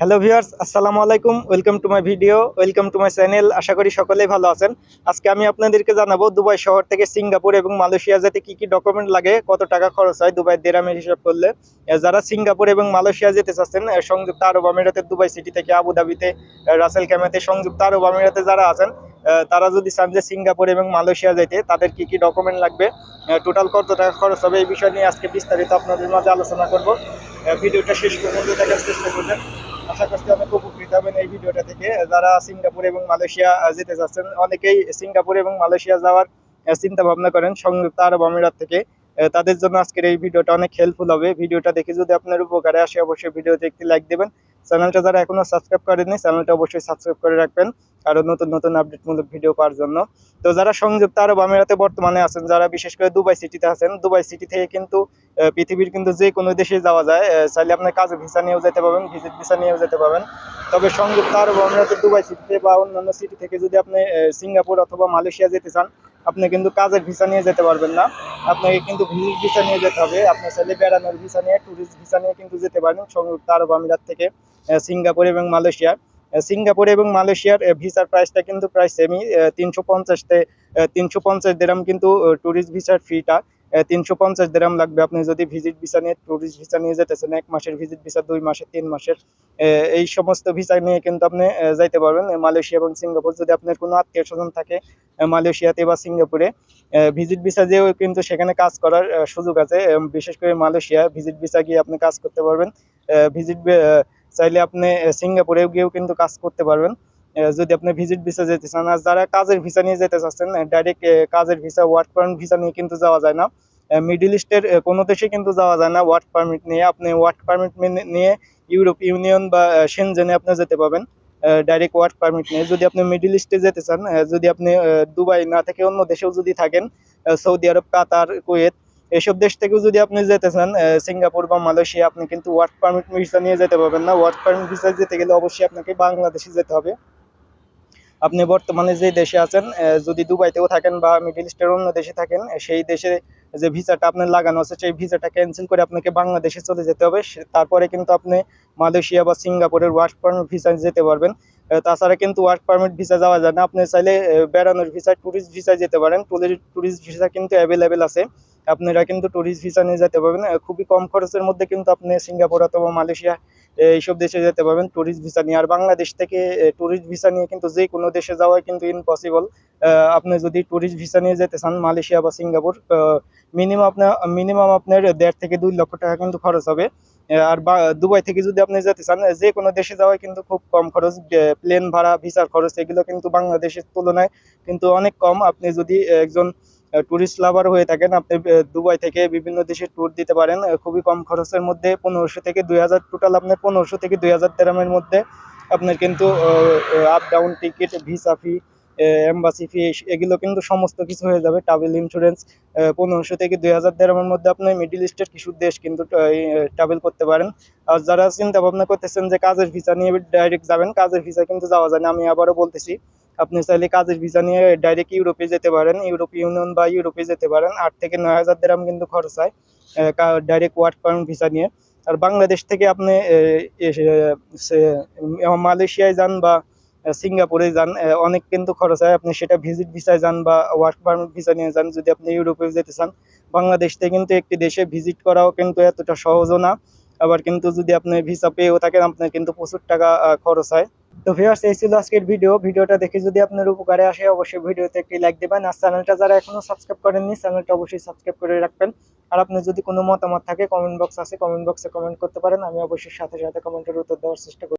Hello viewers আসসালামু আলাইকুম welcome to my video welcome to my channel আশা করি সকলেই ভালো আছেন। আজকে আমি আপনাদেরকে জানাব দুবাই শহর থেকে সিঙ্গাপুর এবং মালয়েশিয়া যেতে কি কি ডকুমেন্ট লাগে, কত টাকা খরচ হয় দুবাই দেরামের হিসাব করলে। যারা সিঙ্গাপুর এবং মালয়েশিয়া যেতে চাচ্ছেন সংযুক্ত আরব আমিরাতের দুবাই সিটি থেকে আবুধাবিতে রাসেল ক্যামেতে সংযুক্ত আরব আমিরাতে যারা আছেন তারা যদি চান যে সিঙ্গাপুর এবং মালয়েশিয়া যেতে তাদের কি কি ডকুমেন্ট লাগবে টোটাল কত টাকা খরচ হবে, এই বিষয় নিয়ে আজকে বিস্তারিত আপনাদের মাঝে আলোচনা করব। ভিডিওটা শেষ পর্যন্ত দেখার চেষ্টা করবেন। আশা করছি অনেক উপকৃত হবেন এই ভিডিওটা থেকে যারা সিঙ্গাপুর এবং মালয়েশিয়া যেতে চাচ্ছেন, অনেকেই সিঙ্গাপুর এবং মালয়েশিয়া যাওয়ার চিন্তা ভাবনা করেন সংযুক্ত আরব আমিরাত থেকে। তাদের জন্য আজকের এই ভিডিওটা অনেক হেল্পফুল হবে। ভিডিওটা দেখে যদি আপনার উপকারে আসে, অবশ্যই ভিডিওতে একটি লাইক দেবেন। চ্যানেলটা যারা এখনও সাবস্ক্রাইব করেননি, চ্যানেলটা অবশ্যই সাবস্ক্রাইব করে রাখবেন। আরও নতুন নতুন আপডেটমূলক ভিডিও পাওয়ার জন্য। তো যারা সংযুক্ত আরব আমিরাতে বর্তমানে আছেন, যারা বিশেষ করে দুবাই সিটিতে আছেন, দুবাই সিটি থেকে কিন্তু পৃথিবীর কিন্তু যে কোনো দেশে যাওয়া যায় চাইলে আপনার কাজে ভিসা নিয়েও যেতে পারবেন ভিজিট ভিসা নিয়েও যেতে পারবেন। তবে সংযুক্ত আরব আমিরাতে দুবাই সিটিতে বা অন্যান্য সিটি থেকে যদি আপনি সিঙ্গাপুর অথবা মালয়েশিয়া যেতে চান, আপনি কিন্তু কাজের ভিসা নিয়ে যেতে পারবেন না। আপনাকে কিন্তু ভিজিট ভিসা নিয়ে যেতে হবে। আপনার চাইলে বেড়ানোর ভিসা নিয়ে ট্যুরিস্ট ভিসা নিয়ে কিন্তু যেতে পারেন সংযুক্ত আরব আমিরাত থেকে সিঙ্গাপুর এবং মালয়েশিয়া। সিঙ্গাপুর এবং মালয়েশিয়ার ভিসার প্রাইসটা কিন্তু প্রায় সেমই তিনশো পঞ্চাশতে তিনশো পঞ্চাশ দেরাম কিন্তু ট্যুরিস্ট ভিসার ফিটা তিনশো পঞ্চাশ দেরাম লাগবে। আপনি যদি ভিজিট ভিসা নিয়ে ট্যুরিস্ট ভিসা নিয়ে যেতেছেন, এক মাসের ভিজিট ভিসা দুই মাসের তিন মাসের এই সমস্ত ভিসা নিয়ে কিন্তু আপনি যাইতে পারবেন। মালয়েশিয়া এবং সিঙ্গাপুর যদি আপনার কোনো আত্মীয় স্বজন থাকে মালয়েশিয়াতে বা সিঙ্গাপুরে ভিজিট ভিসা দিয়েও কিন্তু সেখানে কাজ করার সুযোগ আছে। বিশেষ করে মালয়েশিয়া ভিজিট ভিসা গিয়ে আপনি কাজ করতে পারবেন। ভিজিট চাইলে আপনি সিঙ্গাপুরেও গিয়েও কিন্তু কাজ করতে পারবেন। যদি আপনি ভিজিট ভিসা যেতে চান, আর যারা কাজের ভিসা নিয়ে যেতে চাচ্ছেন ডাইরেক্ট কাজের ভিসা ওয়ার্ক পারমিট ভিসা নিয়ে কিন্তু যাওয়া যায় না। মিডিল ইস্টের কোনো দেশে কিন্তু যাওয়া যায় না ওয়ার্ক পারমিট নিয়ে। আপনি ওয়ার্ক পারমিট নিয়ে ইউরোপ ইউনিয়ন বা সেনজেনে আপনি যেতে পারবেন। ডাইরেক্ট ওয়ার্ক পারমিট নিয়ে। যদি আপনি মিডিল ইস্টে যেতে চান যদি আপনি দুবাই না থেকে অন্য দেশেও যদি থাকেন সৌদি আরব কাতার কুয়েত এসব দেশ থেকেও যদি আপনি যেতে চান সিঙ্গাপুর বা মালয়েশিয়া, আপনি কিন্তু ওয়ার্ক পারমিট ভিসা নিয়ে যেতে পারবেন না। ওয়ার্ক পারমিট ভিসা যেতে গেলে অবশ্যই আপনাকে বাংলাদেশে যেতে হবে। আপনি বর্তমানে যে দেশে আছেন যদি দুবাইতেও থাকেন বা মিডল ইস্টের অন্য দেশে থাকেন, সেই দেশে যে ভিসাটা আপনার লাগানো আছে, সেই ভিসাটা ক্যান্সেল করে আপনাকে বাংলাদেশে চলে যেতে হবে। তারপরে কিন্তু আপনি মালয়েশিয়া বা সিঙ্গাপুরের ওয়ার্ক পারমিট ভিসা যেতে পারবেন। তাছাড়া কিন্তু ওয়ার্ক পারমিট ভিসা যাওয়া যায় না। আপনি চাইলে বেড়ানোর ভিসা ট্যুরিস্ট ভিসা যেতে পারেন। ট্যুরিস্ট ভিসা কিন্তু অ্যাভেলেবেল আছে। আপনারা কিন্তু ট্যুরিস্ট ভিসা নিয়ে যেতে পারবেন। খুবই কম খরচের মধ্যে কিন্তু আপনি সিঙ্গাপুর অথবা মালয়েশিয়া এইসব দেশে যেতে পারবেন ট্যুরিস্ট ভিসা নিয়ে। আর বাংলাদেশ থেকে ট্যুরিস্ট ভিসা নিয়ে কিন্তু যে কোনো দেশে যাওয়া কিন্তু ইম্পসিবল আপনি যদি ট্যুরিস্ট ভিসা নিয়ে যেতে চান, মালয়েশিয়া বা সিঙ্গাপুর মিনিমাম আপনার মিনিমাম আপনার দেড় থেকে দুই লক্ষ টাকা কিন্তু খরচ হবে। আর দুবাই থেকে যদি আপনি যেতে চান, যে কোনো দেশে যাওয়া কিন্তু খুব কম খরচ। প্লেন ভাড়া ভিসার খরচ, এগুলো কিন্তু বাংলাদেশের তুলনায় কিন্তু অনেক কম। আপনি যদি একজন ট্যুরিস্ট লাভার হয়ে থাকেন। আপনি দুবাই থেকে বিভিন্ন দেশে ট্যুর দিতে পারেন। খুবই কম খরচের মধ্যে পনেরোশো থেকে দুই হাজার টোটাল আপনার পনেরোশো থেকে দুই হাজার দেরামের মধ্যে আপনার কিন্তু up down ticket visa fee embassy fee এগুলো কিন্তু সমস্ত কিছু হয়ে যাবে। ট্রাভেল ইন্স্যুরেন্স পনেরোশো থেকে দুই হাজার দেরামের মধ্যে আপনি মিডিল ইস্টের কিছু দেশ কিন্তু ট্রাভেল করতে পারেন। আর যারা চিন্তা ভাবনা করতেছেন যে কাজের ভিসা নিয়ে ডাইরেক্ট যাবেন, কাজের ভিসা কিন্তু যাওয়া যায় না। আমি আবারও বলতেছি, আপনি চাইলে কাজের ভিসা নিয়ে ডাইরেক্ট ইউরোপে যেতে পারেন। ইউরোপ ইউনিয়ন বা ইউরোপে যেতে পারেন। আট থেকে নয় হাজার দেরাম কিন্তু খরচ হয় ডাইরেক্ট ওয়ার্ক পারমিট ভিসা নিয়ে। আর বাংলাদেশ থেকে আপনি মালয়েশিয়ায় যান বা সিঙ্গাপুরে যান অনেক কিন্তু খরচ হয়। আপনি সেটা ভিজিট ভিসায় যান বা ওয়ার্ক পারমিট ভিসা নিয়ে যান, যদি আপনি ইউরোপে যেতে চান। বাংলাদেশ থেকে কিন্তু একটি দেশে ভিজিট করাও কিন্তু এতটা সহজও না। আবার কিন্তু যদি আপনি ভিসা পেয়েও থাকেন, আপনার কিন্তু প্রচুর টাকা খরচ হয়। তো ভিউয়ার্স এই ছিল আজকের ভিডিও ভিডিওটা দেখে যদি আপনার উপকারে আসে, অবশ্যই ভিডিওতে একটি লাইক দেবেন। আর চ্যানেলটা যারা এখনও সাবস্ক্রাইব করেননি চ্যানেলটা অবশ্যই সাবস্ক্রাইব করে রাখবেন। আর আপনার যদি কোনো মতামত থাকে কমেন্ট বক্স আছে কমেন্ট বক্সে কমেন্ট করতে পারেন। আমি অবশ্যই সাথে সাথে কমেন্টের উত্তর দেওয়ার চেষ্টা করব।